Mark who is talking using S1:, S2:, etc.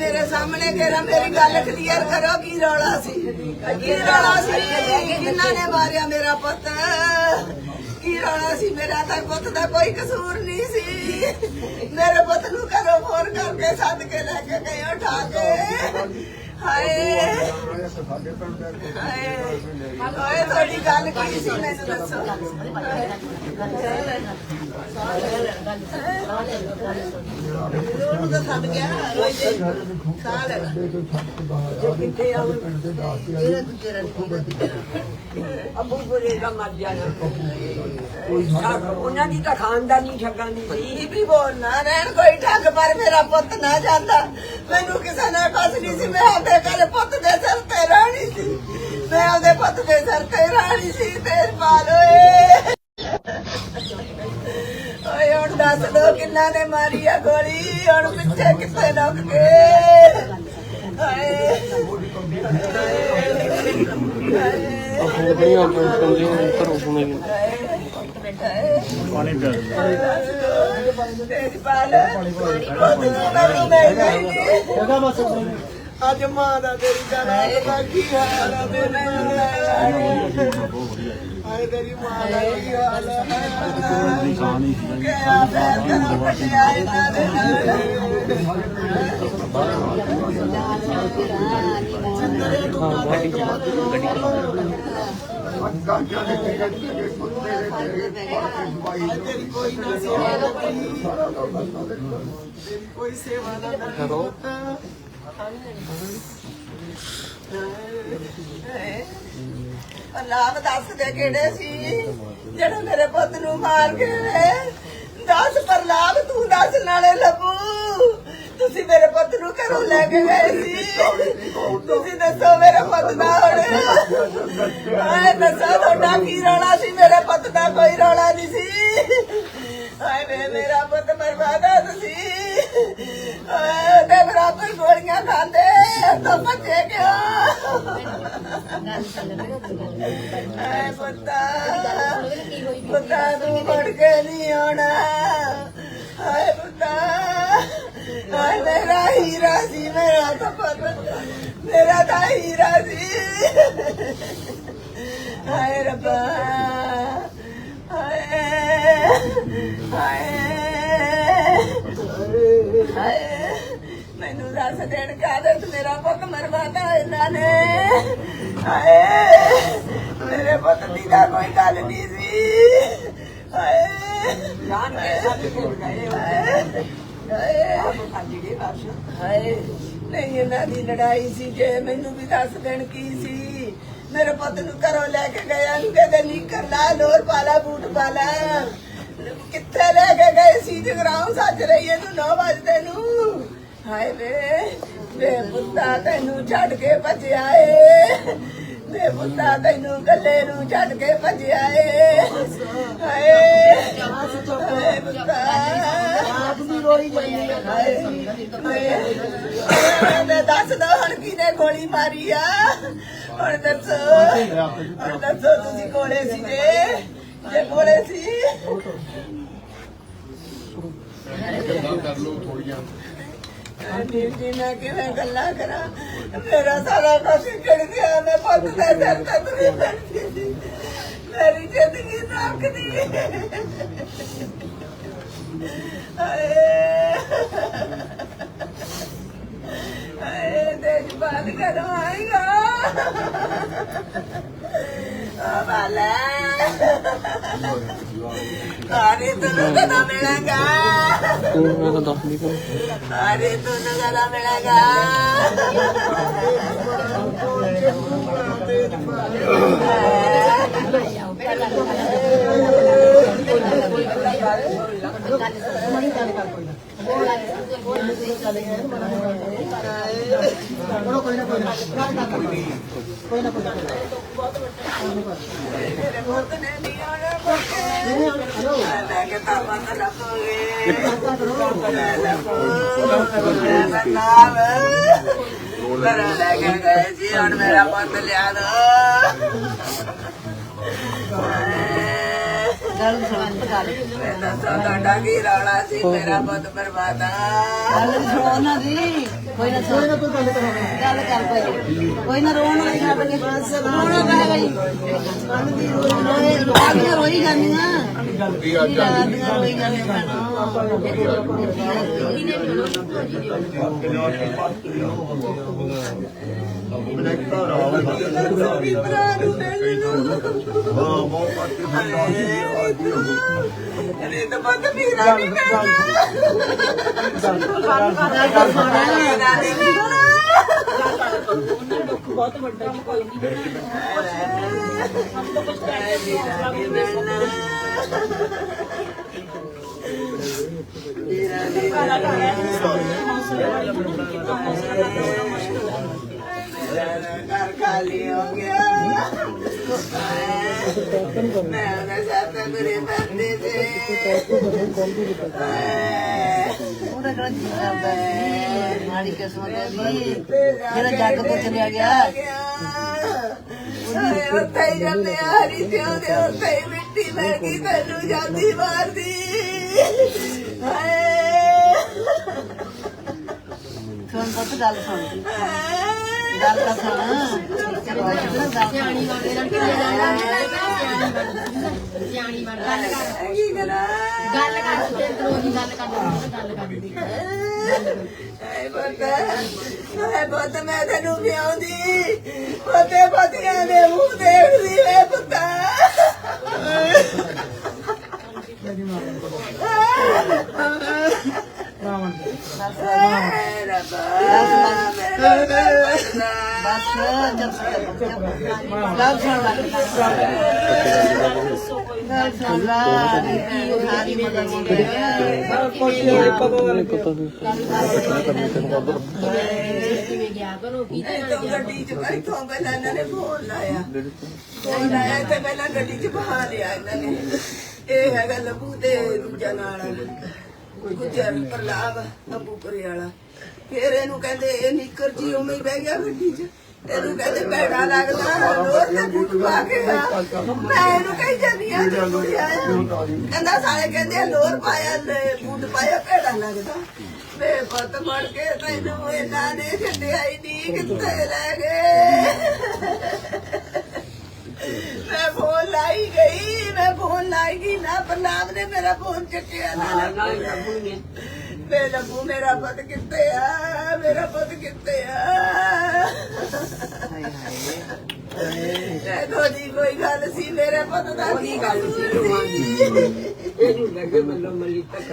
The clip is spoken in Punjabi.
S1: ਮੇਰੇ ਸਾਹਮਣੇ ਕਿਹੜਾ ਮੇਰੀ ਗੱਲ ਕਲੀਅਰ ਕਰੋ ਕੀ ਰੌਲਾ ਸੀ ਕੀ ਰੌਲਾ ਸੀ ਕਿੰਨਾ ਨੇ ਮਾਰਿਆ ਮੇਰਾ ਪੁੱਤ ਕੀ ਰੌਲਾ ਸੀ ਮੇਰਾ ਤਾਂ ਪੁੱਤ ਦਾ ਕੋਈ ਕਸੂਰ ਨਹੀਂ ਸੀ ਮੇਰੇ ਪੁੱਤ ਨੂੰ ਕਰੋ ਫੋਨ ਕਰਕੇ ਸੱਦ ਕੇ ਲੈ ਕੇ ਗਏ ਉਠਾ ਕੇ ਹਾਏ। ਹਾਏ ਹਾਏ ਤੁਹਾਡੀ ਗੱਲ ਕੀ ਸੀ? ਮੈਨੂੰ ਦੱਸੋ। ਉਹਨੂੰ ਤਾਂ ਸੱਦ ਗਿਆ ਰੋਈ ਦੇ ਸਾਹ ਲੈ ਜੋ ਕਿੱਥੇ ਆਉਂ ਇਹਦਾ ਦੂਜੇ ਰੰਗ
S2: ਅੱਬੂ ਬੁਰੇ ਦਾ ਮਰ ਜਾਣਾ। ਉਹਨਾਂ ਦੀ ਤਾਂ ਖਾਨਦਾਨੀ ਠੱਗਾਂ ਦੀ ਸੀ।
S1: ਬੀਬੀ ਬੋਲਣਾ ਰਹਿਣ ਕੋਈ ਠੱਗ ਪਰ ਮੇਰਾ ਪੁੱਤ ਨਾ ਜਾਂਦਾ। ਮੈਨੂੰ ਕਿਸੇ ਨੇ ਕੁਛ ਨਹੀਂ ਸੀ ਮੈਂ ਆਪਦੇ ਘਰ ਪੁੱਤ ਦੇ ਸਿਰ ਤੇ ਰਾਣੀ ਸੀ। ਮੈਂ ਆਪਦੇ ਪੁੱਤ ਦੇ ਸਿਰ ਤੇ ਰਾਣੀ ਸੀ ਤੇ ਪਾਲ ਓਏ ਓਏ ਹੁਣ ਦੱਸ ਦੋ ਕਿੰਨਾ ਨੇ ਮਾਰੀ ਆ ਗੋਲੀ ਹੁਣ ਪਿੱਛੇ ਕਿੱਥੇ ਲੁਕ ਗਏ? ਹਾਏ
S3: ਸੁਣੇ
S1: ਪਾਣੀ ਪਿਆ ਤੇਰੀ ਪਾਲ ਮੈਨੂੰ ਮੈਂ ਨਹੀਂ ਅੱਜ ਮਾਂ ਦਾ ਤੇਰੀ ਜਾਨਾ ਦਾ ਕੀ ਹਾਲ ਆ ਤੇਰੇ ਆਏ। ਤੇਰੀ ਮਾਂ ਦਾ ਕੀ ਹਾਲ ਆ ਕਿਆ ਪੈਰ ਕਰਾਂ ਪਟਿਆ ਇਹਨਾਂ ਦੇ ਤੇਰੀ ਕੋਈ ਨਾ ਸੇਵਾ। ਤੇਰੀ ਕੋਈ ਸੇਵਾ ਨਾ ਕਰੋ। ਅੱਲਾਹ ਦੱਸ ਦੇ ਕਿਹੜੇ ਸੀ? ਜਿਹੜੇ ਮੇਰੇ ਪੁੱਤ ਨੂੰ ਮਾਰ ਗਏ ਦੱਸ ਪਰ ਤੂੰ ਦੱਸ ਨਾਲੇ ਲੱਭੂ। ਤੁਸੀਂ ਮੇਰੇ ਪੁੱਤ ਨੂੰ ਘਰੋਂ ਲੈ ਕੇ ਗਏ ਸੀ। ਤੁਸੀਂ ਦੱਸੋ ਮੇਰੇ ਪੁੱਤ ਦਾ ਹੁਣ। ਆਏ ਦੱਸੋ ਤੁਹਾਡਾ ਕੀ ਰੌਲਾ ਸੀ? ਮੇਰੇ ਪੁੱਤ ਦਾ ਕੋਈ ਰੌਲਾ ਨਹੀਂ ਸੀ। ਹਾਏ ਮੇਰਾ ਪੁੱਤ ਬਰਬਾਦ ਆ ਤੁਸੀਂ ਗੋਲੀਆਂ ਤਾਂ ਬੱਚੇ ਕਿਉਂ? ਹਾਏ ਪੁੱਤਾ ਪੁੱਤਾ ਤੂੰ ਮੁੜ ਕੇ ਨਹੀਂ ਆਉਣਾ। ਹਾਏ ਪੁੱਤਾ, ਹਾਏ ਮੇਰਾ ਹੀਰਾ ਸੀ, ਮੇਰਾ ਤਾਂ ਪਤਾ, ਮੇਰਾ ਤਾਂ ਹੀਰਾ ਸੀ। ਹਾਏ ਰੱਬਾ ਹਾਏ ਹਾਏ ਹਾਏ। ਦੱਸ ਦੇਣ ਕਾਦਰ ਮੇਰਾ ਪੁੱਤ ਮਰਵਾਤਾ ਇਹਨਾਂ ਨੇ? ਹਾਏ ਮੇਰੇ ਪੁੱਤ ਦੀ ਤਾਂ ਕੋਈ ਗੱਲ ਨਹੀਂ ਸੀ। ਹਾਏ
S2: ਜਾਨ ਕੇ ਸੱਦ ਕੇ ਗਏ
S1: ਹਾਏ ਹਾਏ।
S2: ਅੱਜ ਦੇ ਬਸ।
S1: ਹਾਏ ਨਹੀਂ ਇਹਨਾਂ ਦੀ ਲੜਾਈ ਸੀ ਜੇ ਮੈਨੂੰ ਵੀ ਦੱਸ ਦੇਣ ਕੀ ਸੀ? ਮੇਰੇ ਪੁੱਤ ਨੂੰ ਘਰੋਂ ਲੈ ਕੇ ਗਿਆ ਨੂੰ ਕਹਿੰਦੇ ਨੀਕਰ ਲਾ ਲੋਰ ਪਾਲਾ ਬੂਟ ਪਾਲਾ। ਕਿੱਥੇ ਲੈ ਕੇ ਗਏ ਸੀ? ਜਗਰਾਉਂ ਸੱਜ ਰਹੀ ਇਹਨੂੰ 9 ਵਜੇ ਨੂੰ। ਹਾਏ ਵੇ ਵੇ ਪੁੱਤਾ ਤੈਨੂੰ ਛੱਡ ਕੇ ਭੱਜਿਆ ਏ। ਵੇ ਪੁੱਤਾ ਤੈਨੂੰ ਗੱਲੇ ਨੂੰ ਛੱਡ ਕੇ ਭੱਜਿਆ ਏ। ਹਾਏ। ਹਾਏ ਪੁੱਤਾ। ਆਪ ਵੀ ਰੋਈ ਜਾਂਦੀ ਮੈਂ ਦੱਸ ਦੋ ਹੁਣ ਕਿਨੇ ਗੋਲੀ ਮਾਰੀ ਆ। ਹੁਣ ਦੱਸੋ। ਹੁਣ ਦੱਸੋ ਤੁਸੀਂ ਕੋਲੇ ਸੀਗੇ ਜੇ। ਜੇ ਕੋਲੇ ਸੀ। ਵੀਰ ਜੀ ਮੈਂ ਕਿਵੇਂ ਗੱਲਾਂ ਕਰਾਂ? ਮੇਰਾ ਸਾਰਾ ਕੁਝ ਖਿੜ ਗਿਆ ਮੈਂ ਪੁੱਤ ਦੇ ਸਿਰ ਤੇ ਤੁਰੀ ਫਿਰਦੀ ਸੀ। ਮੇਰੀ ਜ਼ਿੰਦਗੀ ਹਾਏ। ਹਾਏ ਕਰੋ ਆਏਗਾ। ਆ ਬਾਲੇ ਆਰੇ ਤੈਨੂੰ ਕਦਾ ਮਿਲਾਂਗਾ?
S3: ਸਕੂਲ ਮੈਂ ਤਾਂ ਦੱਸ ਨਹੀਂ
S1: ਕਰ ਅਰੇ ਤੂੰ ਨਗਾਲਾ ਮਿਲਾਗਾ ਕੋਈ ਗੱਲ ਕੋਈ ਗੱਲ ਕੋਈ ਗੱਲ ਲੈ ਕੇ ਗਏ ਜੀ ਹੁਣ ਮੇਰਾ ਪੁੱਤ ਲਿਆ ਦੋ
S4: ਗੱਲ ਸੁਣ। ਗੱਲ
S1: ਰੌਲਾ ਸੀ ਮੇਰਾ ਪੁੱਤ ਬਰਬਾਦਾ
S4: ਗੱਲ ਸੁਣੋ ਨਾ ਦੀ। ਕੋਈ ਨਾ ਕੋਈ ਨਾ ਕੋਈ ਗੱਲ ਕਰੋ ਗੱਲ ਕਰ ਕੋਈ। ਕੋਈ ਨਾ ਰੋਣ ਵਾਲੀ ਗੱਲ ਕੇ ਬਸ ਰੋਣਾ ਪੈ ਗਈ ਰੋਏ ਰੋਈਆਂ ਰੋਈ ਜਾਂਦੀਆਂ। ਰੋਈਆਂ ਰੋਈ ਜਾਂਦੀਆਂ
S1: ਭਰਾ ਨੂੰ ਮਿਲਣ ਨੂੰ ਅਰੇ ਤਾਂ ਪੁੱਤ ਮੇਰਾ ਨਹੀਂ ਮਿਲਣਾ ਮੇਰਾ ਨਹੀਂ ਮਿਲਣਾ ਮੇਰਾ ਨਹੀਂ ਮਿਲਣਾ ਮੇਰਾ ਨਹੀਂ ਘਰ ਖਾਲੀ ਹੋ ਗਿਆ ਮੈਂ ਉਹਦੇ ਸਾਥ ਮੇਰੇ ਬੰਦੇ ਤੇ
S4: ਉਹਦਾ ਕਿਹੜਾ ਜੀ ਕਰਦਾ ਸੀ ਮਾੜੀ ਕਿਸਮਤ ਦੀ ਜਿਹੜਾ ਜੱਗ ਤੋਂ ਚਲਿਆ ਗਿਆ
S1: ਸਾਰੇ ਉੱਥੇ ਹੀ ਜਾਂਦੇ ਆ ਹਰੀ ਤੇ ਉਹਦੇ ਉੱਥੇ ਹੀ ਮਿੱਟੀ ਮੈਂ ਕੀ ਤੈਨੂੰ ਜਾਂਦੀ ਮਾਰਦੀ ਹਾਏ
S4: ਸੁਣ ਪੁੱਤ ਗੱਲ ਸੁਣ। ਗੱਲ ਤਾਂ ਸੁਣ ਸਿਆਣੀ
S5: ਸਿਆਣੀ ਬਣ ਕੇ ਰੰਟੀ ਜਾਣਾ ਸਿਆਣੀ ਬਣ ਗੱਲ ਕਰ
S1: ਕੀ ਕਰਾਂ
S5: ਗੱਲ ਕਰ ਤੇ ਰੋਜ਼ ਗੱਲ ਕਰ ਗੱਲ ਕਰਦੀ
S1: ਐ ਪੁੱਤ ਐ ਪੁੱਤ ਮੈਂ ਤੈਨੂੰ ਵਿਆਉਂਦੀ ਪੋਤੇ ਪੋਤੀਆਂ ਦੇ ਮੂੰਹ ਦੇਖਦੀ ਵੇ ਰੱਬਾ ਮੇਰਾ ਪੁੱਤ।
S4: ਬਸ ਜਦ ਤੱਕ ਗੱਲ ਸੁਣ ਲੈ ਗੱਲ ਸੁਣ ਲੈ ਕੀ ਉਹ ਸਾਰੀ ਮਦਦ ਹੋ ਗਈ
S3: ਨਹੀਂ ਪਤਾ ਨਹੀਂ
S5: ਕਿਵੇਂ ਗਿਆ ਕਰੋ ਕੀ ਤੇ
S1: ਇੱਥੋਂ ਗੱਡੀ ਚ ਇੱਥੋਂ ਪਹਿਲਾਂ ਇਹਨਾਂ ਨੇ ਫੋਨ ਲਾਇਆ ਫੋਨ ਲਾਇਆ ਤੇ ਪਹਿਲਾਂ ਗੱਡੀ ਚ ਬਹਾ ਲਿਆ ਇਹਨਾਂ ਨੇ ਇਹ ਹੈਗਾ ਲੱਭੂ ਤੇ ਦੂਜਾ ਨਾਲ ਗੁਜਰ ਪ੍ਰਲਾਭ ਅੰਬੂਪੁਰੇ ਵਾਲਾ ਫਿਰ ਇਹਨੂੰ ਕਹਿੰਦੇ, ਇਹ ਨਿੱਕਰ ਜੀ ਉਵੇਂ ਹੀ ਬਹਿ ਗਿਆ ਗੱਡੀ 'ਚ। ਇਹਨੂੰ ਕਹਿੰਦੇ, ਭੈੜਾ ਲੱਗਦਾ ਲੋਰ ਤੇ ਬੂਟ ਪਾ ਕੇ ਆ। ਮੈਂ ਇਹਨੂੰ ਕਹੀ ਜਾਂਦੀ ਆ ਕਹਿੰਦਾ ਸਾਰੇ ਕਹਿੰਦੇ ਲੋਰ ਪਾਇਆ ਬੂਟ ਪਾਇਆ, ਭੈੜਾ ਲੱਗਦਾ। ਵੇ ਪੁੱਤ ਮੜ ਕੇ ਤੈਨੂੰ ਇਹਨਾਂ ਨੇ ਛੱਡਿਆ ਹੀ ਨਹੀਂ ਕਿੱਥੇ ਲੈ ਗਏ? ਮੈਂ ਫੋਨ ਲਾਈ ਗਈ ਮੈਂ ਫੋਨ ਲਾਈ ਗਈ ਨਾ ਪ੍ਰਨਾਮ ਨੇ ਮੇਰਾ ਫੋਨ ਚੱਕਿਆ ਨਾ
S2: ਨਾਲ ਲੱਭੂ ਨੇ।
S1: ਵੇ ਲੱਭੂ ਮੇਰਾ ਪੁੱਤ ਕਿੱਥੇ ਆ? ਮੇਰਾ ਪੁੱਤ ਕਿੱਥੇ ਆ? ਇਹ ਤੁਹਾਡੀ ਕੋਈ ਗੱਲ ਸੀ ਮੇਰੇ ਪੁੱਤ ਦਾ ਕੀ ਗੱਲ ਸੀ
S2: ਇਹਨੂੰ ਲੱਗੇ ਮੱਲੋ ਮੱਲੀ ਤੱਕ